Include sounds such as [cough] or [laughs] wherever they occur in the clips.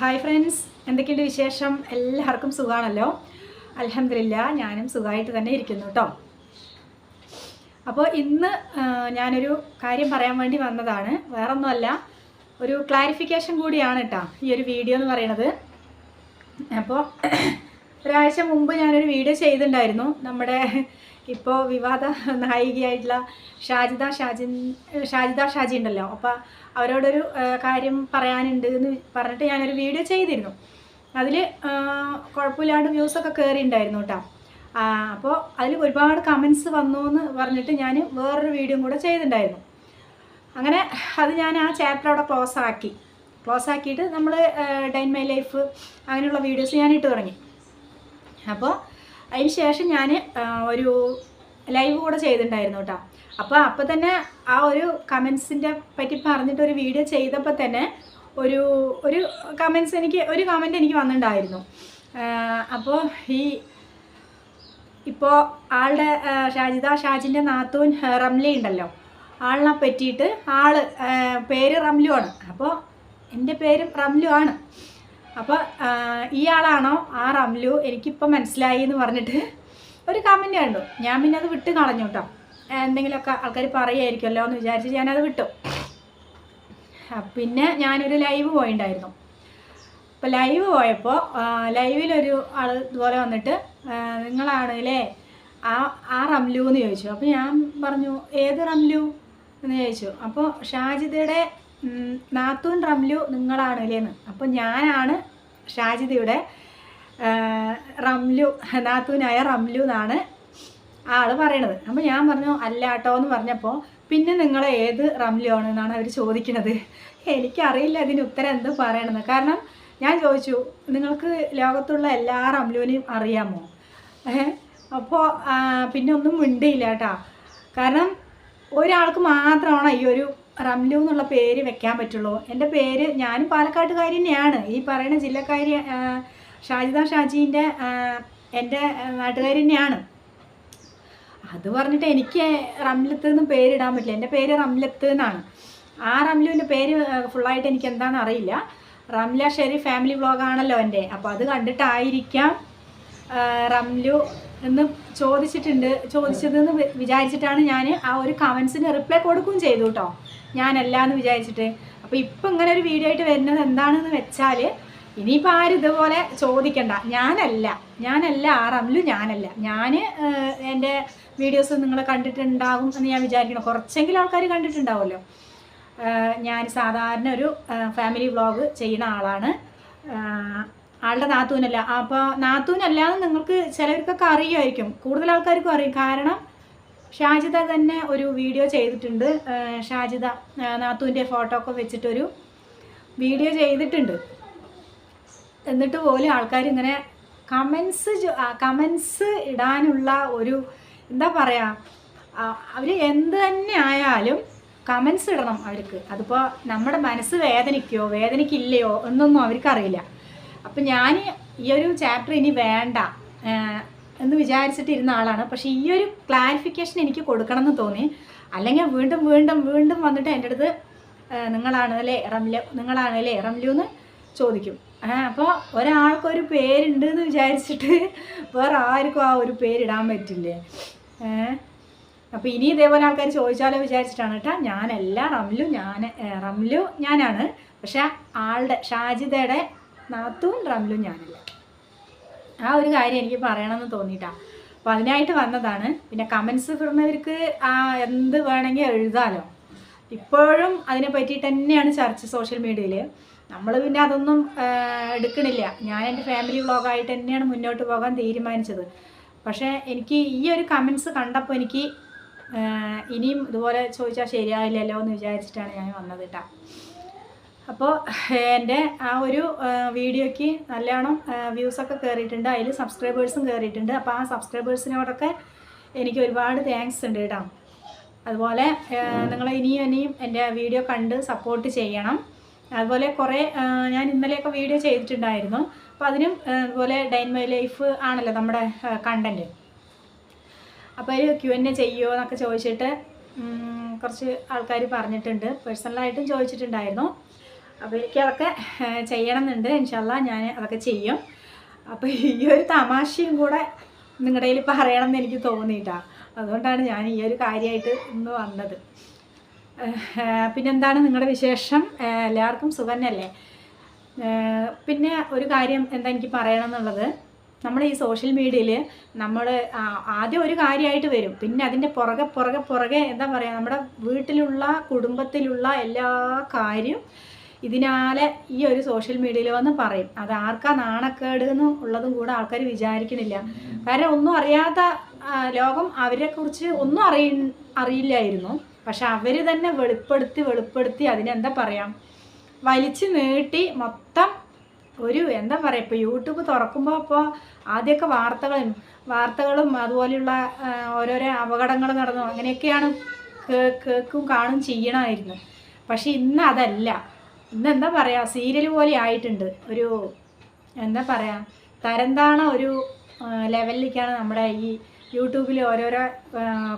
Hi friends എന്തൊക്കെയുണ്ട് വിശേഷം? എല്ലാവർക്കും സുഖമാണല്ലോ അലഹമില്ല ഞാനും സുഖമായിട്ട് തന്നെ ഇരിക്കുന്നു കേട്ടോ അപ്പോൾ ഇന്ന് ഞാനൊരു കാര്യം പറയാൻ വേണ്ടി വന്നതാണ്. വേറൊന്നുമല്ല ഒരു ക്ലാരിഫിക്കേഷൻ കൂടിയാണ് കേട്ടോ ഈ ഒരു വീഡിയോ എന്ന് പറയണത്. അപ്പോൾ ഒരാഴ്ച മുമ്പ് ഞാനൊരു വീഡിയോ ചെയ്തിട്ടുണ്ടായിരുന്നു നമ്മുടെ ഇപ്പോൾ വിവാദ [laughs] നായികയായിട്ടുള്ള ഷാജിദ ഷാജിൻ ഷാജിദ ഷാജി ഉണ്ടല്ലോ. അപ്പോൾ അവരോടൊരു കാര്യം പറയാനുണ്ട് എന്ന് പറഞ്ഞിട്ട് ഞാനൊരു വീഡിയോ ചെയ്തിരുന്നു. അതിൽ കുഴപ്പമില്ലാണ്ട് വ്യൂസൊക്കെ കയറിയിട്ടുണ്ടായിരുന്നു കേട്ടോ. അപ്പോൾ അതിൽ ഒരുപാട് കമൻസ് വന്നു എന്ന് പറഞ്ഞിട്ട് ഞാൻ വേറൊരു വീഡിയോ കൂടെ ചെയ്തിട്ടുണ്ടായിരുന്നു. അങ്ങനെ അത് ഞാൻ ആ ചാപ്റ്റർ അവിടെ ക്ലോസ് ആക്കി. ക്ലോസ് ആക്കിയിട്ട് നമ്മൾ ഡൈൻ മൈ ലൈഫ് അങ്ങനെയുള്ള വീഡിയോസ് ഞാൻ ഇട്ട് തുടങ്ങി. അപ്പോൾ അതിന് ശേഷം ഞാൻ ഒരു ലൈവ് കൂടെ ചെയ്തിട്ടുണ്ടായിരുന്നു കേട്ടോ അപ്പോൾ അപ്പോൾ തന്നെ ആ ഒരു കമൻസിന്റെ പറ്റി പറഞ്ഞിട്ട് ഒരു വീഡിയോ ചെയ്തപ്പോൾ തന്നെ ഒരു ഒരു കമൻസ് എനിക്ക് ഒരു കമന്റ് എനിക്ക് വന്നിട്ടുണ്ടായിരുന്നു. അപ്പോൾ ഈ ഇപ്പോൾ ആളുടെ ഷാജിദ ഷാജിന്റെ നാത്തൂൻ റംലി ഉണ്ടല്ലോ. ആളിനെ പറ്റിയിട്ട് ആൾ പേര് റംലു ആണ്. അപ്പോൾ എന്റെ പേരും റംലു ആണ്. അപ്പോൾ ഇയാളാണോ ആ റംലു എനിക്കിപ്പോൾ മനസ്സിലായി എന്ന് പറഞ്ഞിട്ട് ഒരു കമന്റ് കണ്ടു. ഞാൻ പിന്നെ അത് വിട്ട് കളഞ്ഞു കേട്ടോ എന്തെങ്കിലുമൊക്കെ ആൾക്കാർ പറയുമായിരിക്കുമല്ലോ എന്ന് വിചാരിച്ച് ഞാനത് വിട്ടു. പിന്നെ ഞാനൊരു ലൈവ് പോയിണ്ടായിരുന്നു. അപ്പോൾ ലൈവ് പോയപ്പോൾ ലൈവിലൊരു ആൾ ഇതുപോലെ വന്നിട്ട് നിങ്ങളാണല്ലേ ആ ആ റംലു എന്ന് ചോദിച്ചു. അപ്പോൾ ഞാൻ പറഞ്ഞു ഏത് റംലു? എന്ന് ചോദിച്ചു. അപ്പോൾ ഷാജിദയുടെ നാത്തൂൻ റംലു നിങ്ങളാണ് അല്ലേന്ന് അപ്പോൾ ഞാനാണ് ഷാജിദയുടെ റംലു നാത്തൂനായ റംലു എന്നാണ് ആൾ പറയണത്. അപ്പോൾ ഞാൻ പറഞ്ഞു അല്ല കേട്ടോ എന്ന് പറഞ്ഞപ്പോൾ പിന്നെ നിങ്ങൾ ഏത് റംലു ആണ് എന്നാണ് അവർ ചോദിക്കുന്നത് എനിക്കറിയില്ല അതിന് ഉത്തരം എന്ത് പറയണമെന്ന് കാരണം ഞാൻ ചോദിച്ചു നിങ്ങൾക്ക് ലോകത്തുള്ള എല്ലാ റംലുവിനെയും അറിയാമോ? അപ്പോൾ പിന്നെ ഒന്നും മിണ്ടിയില്ല കേട്ടോ കാരണം ഒരാൾക്ക് മാത്രമാണ് ഈ ഒരു റംലു എന്നുള്ള പേര് വെക്കാൻ പറ്റുള്ളൂ. എന്റെ പേര് ഞാനും പാലക്കാട്ടുകാരി തന്നെയാണ്. ഈ പറയുന്ന ജില്ലക്കാരി ഷാജിദ ഷാജീന്റെ എന്റെ നാട്ടുകാരി തന്നെയാണ്. അത് പറഞ്ഞിട്ട് എനിക്ക് റംലത്ത് എന്ന് പേരിടാൻ പറ്റില്ല. എന്റെ പേര് റംലത്ത് എന്നാണ്. ആ റംലുവിന്റെ പേര് ഫുള്ളായിട്ട് എനിക്ക് എന്താണെന്ന് അറിയില്ല. റംല ഷെരി ഫാമിലി വ്ളോഗാണല്ലോ എന്റെ. അപ്പോൾ അത് കണ്ടിട്ടായിരിക്കാം റംലു എന്ന് ചോദിച്ചിട്ടുണ്ട് ചോദിച്ചതെന്ന് വിചാരിച്ചിട്ടാണ് ഞാൻ ആ ഒരു കമൻസിന് റിപ്ലൈ കൊടുക്കുകയും ചെയ്തു കേട്ടോ. ഞാനല്ല എന്ന് വിചാരിച്ചിട്ട്. അപ്പോൾ ഇപ്പം ഇങ്ങനെ ഒരു വീഡിയോ ആയിട്ട് വരുന്നത് എന്താണെന്ന് വെച്ചാൽ ഇനിയിപ്പോൾ ആരും ഇതുപോലെ ചോദിക്കണ്ട. ഞാനല്ല. ഞാനല്ല ആ റംലു ഞാനല്ല. ഞാൻ എന്റെ വീഡിയോസ് നിങ്ങൾ കണ്ടിട്ടുണ്ടാകും എന്ന് ഞാൻ വിചാരിക്കണം കുറച്ചെങ്കിലും ആൾക്കാർ കണ്ടിട്ടുണ്ടാവുമല്ലോ. ഞാൻ സാധാരണ ഒരു ഫാമിലി വ്ളോഗ് ചെയ്യുന്ന ആളാണ്. ആളുടെ നാത്തൂനല്ല. അപ്പോൾ നാത്തൂനല്ലാതെ നിങ്ങൾക്ക് ചിലർക്കൊക്കെ അറിയുമായിരിക്കും. കൂടുതൽ ആൾക്കാർക്കും അറിയും. കാരണം ഷാജിദ തന്നെ ഒരു വീഡിയോ ചെയ്തിട്ടുണ്ട്. ഷാജിദ ആഹ് നാത്തൂന്റെ ഫോട്ടോ ഒക്കെ വെച്ചിട്ടൊരു വീഡിയോ ചെയ്തിട്ടുണ്ട്. എന്നിട്ട് പോലും ആൾക്കാർ ഇങ്ങനെ കമൻസ് കമൻസ് ഇടാനുള്ള ഒരു എന്താ പറയുക അവർ എന്ത് തന്നെ ആയാലും കമൻസ് ഇടണം അവർക്ക്. അതിപ്പോൾ നമ്മുടെ മനസ്സ് വേദനിക്കോ വേദനിക്കില്ലയോ എന്നൊന്നും അവർക്കറിയില്ല. അപ്പം ഞാൻ ഈ ഒരു ചാപ്റ്റർ ഇനി വേണ്ട. എന്ന് വിചാരിച്ചിട്ടിരുന്ന ആളാണ്. പക്ഷേ ഈ ഒരു ക്ലാരിഫിക്കേഷൻ എനിക്ക് കൊടുക്കണം എന്ന് തോന്നി. അല്ലെങ്കിൽ വീണ്ടും വീണ്ടും വീണ്ടും വന്നിട്ട് എന്റെ അടുത്ത് നിങ്ങളാണ് അല്ലേ റംലു നിങ്ങളാണ് അല്ലേ റംലു എന്ന് ചോദിക്കും. അപ്പോൾ ഒരാൾക്കൊരു പേരുണ്ട് എന്ന് വിചാരിച്ചിട്ട് [laughs] വേറെ ആർക്കും ആ ഒരു പേരിടാൻ പറ്റില്ലേ? അപ്പോൾ ഇനി ഇതേപോലെ ആൾക്കാർ ചോദിച്ചാലോ വിചാരിച്ചിട്ടാണ് കേട്ടോ. ഞാനല്ല റംലു ഞാൻ റംലു ഞാനാണ്. പക്ഷേ ആളുടെ ഷാജിദയുടെ നാത്തും റംലു ഞാനല്ല. ആ ഒരു കാര്യം എനിക്ക് പറയണമെന്ന് തോന്നിയിട്ടാ. അപ്പോൾ അതിനായിട്ട് വന്നതാണ്. പിന്നെ കമൻസ് ഇടുന്നവർക്ക് ആ എന്ത് വേണമെങ്കിൽ എഴുതാലോ. ഇപ്പോഴും അതിനെ പറ്റിയിട്ട് തന്നെയാണ് ചർച്ച സോഷ്യൽ മീഡിയയിൽ നമ്മൾ പിന്നെ അതൊന്നും എടുക്കണില്ല. ഞാൻ എന്റെ ഫാമിലി വ്ളോഗായിട്ട് തന്നെയാണ് മുന്നോട്ട് പോകാൻ തീരുമാനിച്ചത്. പക്ഷേ എനിക്ക് ഈ ഒരു കമൻസ് കണ്ടപ്പോൾ എനിക്ക് ഇനിയും ഇതുപോലെ ചോദിച്ചാൽ ശരിയാവില്ലല്ലോ എന്ന് വിചാരിച്ചിട്ടാണ് ഞാൻ വന്നത് കേട്ടോ അപ്പോൾ എന്റെ ആ ഒരു വീഡിയോയ്ക്ക് നല്ലോണം വ്യൂസൊക്കെ കയറിയിട്ടുണ്ട് അതിൽ സബ്സ്ക്രൈബേഴ്സും കയറിയിട്ടുണ്ട് അപ്പോൾ ആ സബ്സ്ക്രൈബേഴ്സിനോടൊക്കെ എനിക്ക് ഒരുപാട് താങ്ക്സ് ഉണ്ട് കേട്ടോ. അതുപോലെ നിങ്ങൾ ഇനിയും ഇനിയും എന്റെ വീഡിയോ കണ്ട് സപ്പോർട്ട് ചെയ്യണം. അതുപോലെ കുറേ ഞാൻ ഇന്നലെയൊക്കെ വീഡിയോ ചെയ്തിട്ടുണ്ടായിരുന്നു. അപ്പോൾ അതിനും അതുപോലെ ഡൈൻ മൈ ലൈഫ് ആണല്ലോ നമ്മുടെ കണ്ടന്റ് അപ്പോൾ ഒരു ക്യു എൻ എ ചെയ്യുമോ എന്നൊക്കെ ചോദിച്ചിട്ട് കുറച്ച് ആൾക്കാർ പറഞ്ഞിട്ടുണ്ട്. പേഴ്സണലായിട്ടും ചോദിച്ചിട്ടുണ്ടായിരുന്നു. അപ്പോൾ എനിക്ക് അതൊക്കെ ചെയ്യണം എന്നുണ്ട് ഇൻഷല്ല ഞാൻ അതൊക്കെ ചെയ്യും. അപ്പോൾ ഈ ഒരു തമാശയും കൂടെ നിങ്ങളുടെ കയ്യിൽ പറയണം എന്ന് എനിക്ക് തോന്നിയിട്ടാണ് അതുകൊണ്ടാണ് ഞാൻ ഈ ഒരു കാര്യമായിട്ട് ഇന്ന് വന്നത്. പിന്നെന്താണ് നിങ്ങളുടെ വിശേഷം? എല്ലാവർക്കും സുഖന്നല്ലേ? പിന്നെ ഒരു കാര്യം എന്താ എനിക്ക് പറയണം എന്നുള്ളത് നമ്മൾ ഈ സോഷ്യൽ മീഡിയയിൽ നമ്മൾ ആദ്യം ഒരു കാര്യമായിട്ട് വരും. പിന്നെ അതിന്റെ പുറകെ പുറകെ പുറകെ എന്താ പറയുക നമ്മുടെ വീട്ടിലുള്ള കുടുംബത്തിലുള്ള എല്ലാ കാര്യം ഇതിനാലെ ഈ ഒരു സോഷ്യൽ മീഡിയയിൽ വന്ന് പറയും. അത് ആർക്കാ നാണക്കേട് എന്ന് ഉള്ളതും കൂടെ ആൾക്കാർ വിചാരിക്കണില്ല. കാരണം ഒന്നും അറിയാത്ത ലോകം അവരെ കുറിച്ച് ഒന്നും അറിയ അറിയില്ലായിരുന്നു. പക്ഷെ അവർ തന്നെ വെളിപ്പെടുത്തി വെളിപ്പെടുത്തി അതിനെന്താ പറയാം? വലിച്ചു നീട്ടി മൊത്തം ഒരു എന്താ പറയുക ഇപ്പോൾ യൂട്യൂബ് തുറക്കുമ്പോൾ അപ്പോൾ ആദ്യമൊക്കെ വാർത്തകളും വാർത്തകളും അതുപോലെയുള്ള ഓരോരോ അപകടങ്ങൾ നടന്നു. അങ്ങനെയൊക്കെയാണ് കേൾക്കും കാണും ചെയ്യണമായിരുന്നു. പക്ഷെ ഇന്ന് അതല്ല. ഇന്ന് എന്താ പറയുക സീരിയൽ പോലെ ആയിട്ടുണ്ട്. ഒരു എന്താ പറയുക തരംതാണ ഒരു ലെവലിലേക്കാണ് നമ്മുടെ ഈ യൂട്യൂബിൽ ഓരോരോ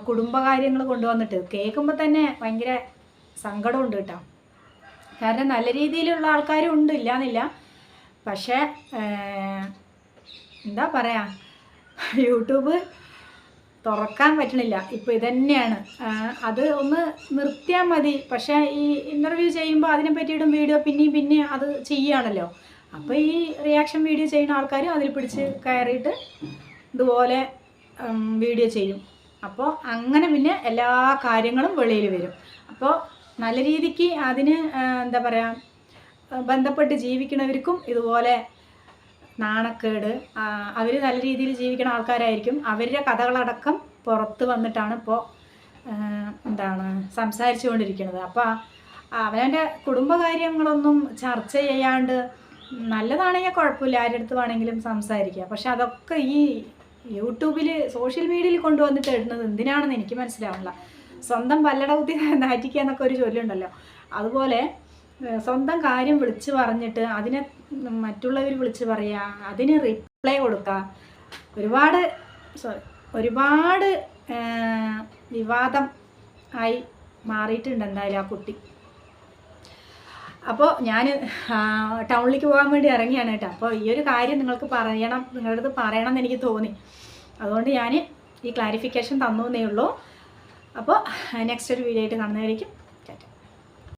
കുടുംബകാര്യങ്ങൾ കൊണ്ടുവന്നിട്ട്. കേൾക്കുമ്പോൾ തന്നെ ഭയങ്കര സങ്കടമുണ്ട് കേട്ടോ. കാരണം നല്ല രീതിയിലുള്ള ആൾക്കാരും ഉണ്ട് ഇല്ലാന്നില്ല. പക്ഷേ എന്താ പറയുക യൂട്യൂബ് തുറക്കാൻ പറ്റണില്ല. ഇപ്പോൾ ഇതന്നെയാണ്. അത് ഒന്ന് നിർത്തിയാൽ മതി. പക്ഷേ ഈ ഇന്റർവ്യൂ ചെയ്യുമ്പോൾ അതിനെ പറ്റിയിട്ടും വീഡിയോ പിന്നെയും പിന്നെയും അത് ചെയ്യുകയാണല്ലോ അപ്പോൾ ഈ റിയാക്ഷൻ വീഡിയോ ചെയ്യുന്ന ആൾക്കാരും അതിൽ പിടിച്ച് കയറിയിട്ട് ഇതുപോലെ വീഡിയോ ചെയ്യും. അപ്പോൾ അങ്ങനെ പിന്നെ എല്ലാ കാര്യങ്ങളും വെളിയിൽ വരും. അപ്പോൾ നല്ല രീതിക്ക് അതിന് എന്താ പറയുക ബന്ധപ്പെട്ട് ജീവിക്കുന്നവർക്കും ഇതുപോലെ നാണക്കേട്. അവർ നല്ല രീതിയിൽ ജീവിക്കുന്ന ആൾക്കാരായിരിക്കും. അവരുടെ കഥകളടക്കം പുറത്ത് വന്നിട്ടാണ് ഇപ്പോൾ എന്താണ് സംസാരിച്ചു കൊണ്ടിരിക്കുന്നത്. അപ്പോൾ അവനവന്റെ കുടുംബകാര്യങ്ങളൊന്നും ചർച്ച ചെയ്യാണ്ട് നല്ലതാണെങ്കിൽ കുഴപ്പമില്ല. ആരുടെ അടുത്ത് വേണമെങ്കിലും സംസാരിക്കുക പക്ഷെ അതൊക്കെ ഈ യൂട്യൂബിൽ സോഷ്യൽ മീഡിയയിൽ കൊണ്ടുവന്നിട്ട് ഇടുന്നത് എന്തിനാണെന്ന് എനിക്ക് മനസ്സിലാവുന്നില്ല. സ്വന്തം പല്ലട കുത്തി [laughs] നാറ്റിക്കുക എന്നൊക്കെ ഒരു ചൊല്ലുണ്ടല്ലോ. അതുപോലെ സ്വന്തം കാര്യം വിളിച്ച് പറഞ്ഞിട്ട് അതിനെ മറ്റുള്ളവർ വിളിച്ച് പറയുക അതിന് റിപ്ലൈ കൊടുക്കുക ഒരുപാട് സോറി ഒരുപാട് വിവാദം ആയി മാറിയിട്ടുണ്ട് എന്തായാലും ആ കുട്ടി. അപ്പോൾ ഞാൻ ടൗണിലേക്ക് പോകാൻ വേണ്ടി ഇറങ്ങിയാണ് കേട്ടോ. അപ്പോൾ ഈ ഒരു കാര്യം നിങ്ങൾക്ക് പറയണം നിങ്ങളുടെ അടുത്ത് പറയണം എന്ന് എനിക്ക് തോന്നി. അതുകൊണ്ട് ഞാൻ ഈ ക്ലാരിഫിക്കേഷൻ തന്നു എന്നേ ഉള്ളൂ അപ്പോൾ നെക്സ്റ്റ് ഒരു വീഡിയോ ആയിട്ട് കാണുന്നതായിരിക്കും